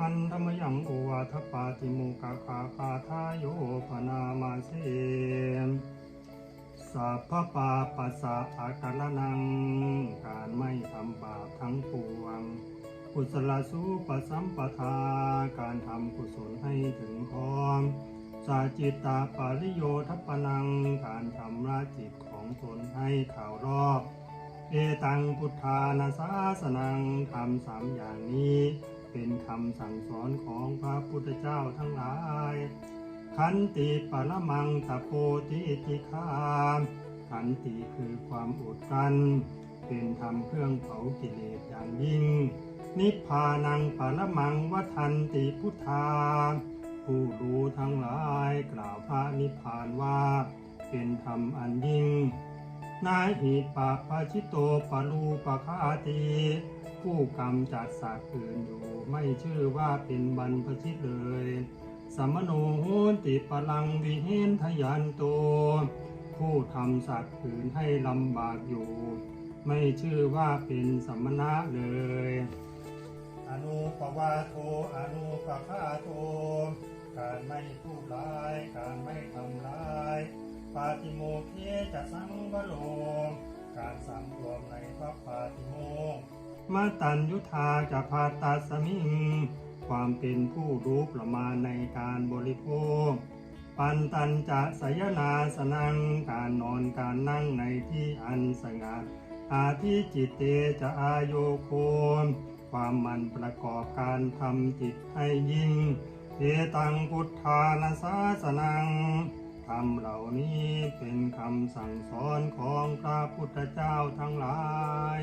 อันธรรมยังโอวาทปาติโมกาคาปาทายโยปนามาเสสัพพปาปัสสะอาการนัง การไม่ทำบาปทั้งปวง กุศลสูปสัมปทา การทำกุศลให้ถึงพร้อมสาจิตตาปาริโยทัปนัง การทำราจิตของตนให้ข่าวรอบ เอตังพุทธานาสาสนังทำสามอย่างนี้ำสั่งสอนของพระพุทธเจ้าทั้งหลาย ขันติปรมังตะโพติจิคามขันติคือความอดกลั้นเป็นธรรมเครื่องเผากิเลสอย่างยิ่ง นิพพานังปรมังวัทันติพุทธา ผู้รู้ทั้งหลายกล่าวพระนิพพานว่า เป็นธรรมอันยิ่ง นาหิปะปะชิโตปะรูปะคาติ ผู้กำจัดสัตว์อื่นอยู่ ไม่ชื่อว่าเป็นบรรพชิตเลยสมโนโหติปลังวิเฮนทยันโต ผู้ทำสัตว์อื่นให้ลำบากอยู่ ไม่ชื่อว่าเป็นสมณะเลย อนุปวาโทอนุปคาโท การไม่พูดร้าย การไม่ทำร้าย ปาติโมเทจะสังวโลการส มาตัญยุทธาจะพาตัสมิง ความเป็นผู้รู้ประมาณในการบริโภค ปันตันจะสยนาสนัง การนอนการนั่งในที่อันสงัด อาทิจิตเตจะอายโยโคมความมันประกอบการทำจิตให้ยิ่งเอตังพุทธานาสาสนังคำเหล่านี้เป็นคำสั่งสอนของพระพุทธเจ้าทั้งหลาย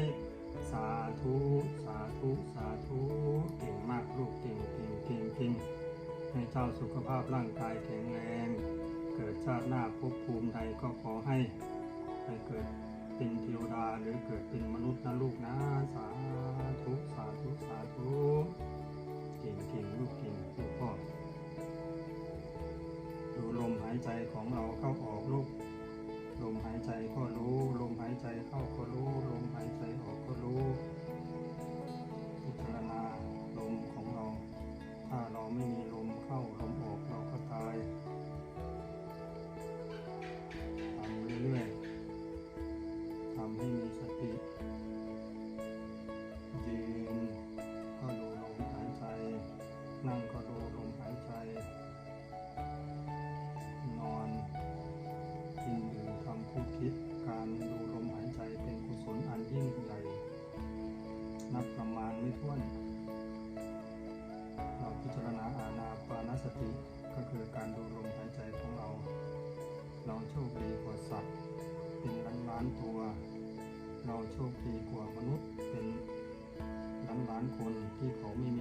สุขภาพร่างกายแข็งแรง เกิดชาติหน้าภพภูมิใดก็ขอให้ให้เกิดเป็นเทวดาหรือเกิดเป็นมนุษย์นะลูกนะ สาธุสาธุสาธุเก่งเก่งลูกเก่งลูกพ่อดูลมหายใจของเราเข้าออกลูกลมหายใจก็รู้ ลมหายใจเข้าก็รู้ ลมหายใจออกก็รู้ ดีกว่าสัตว์ เป็นล้านล้านๆตัว เราโชคดีกว่ามนุษย์เป็นล้านล้านๆคนที่เขาไม่มี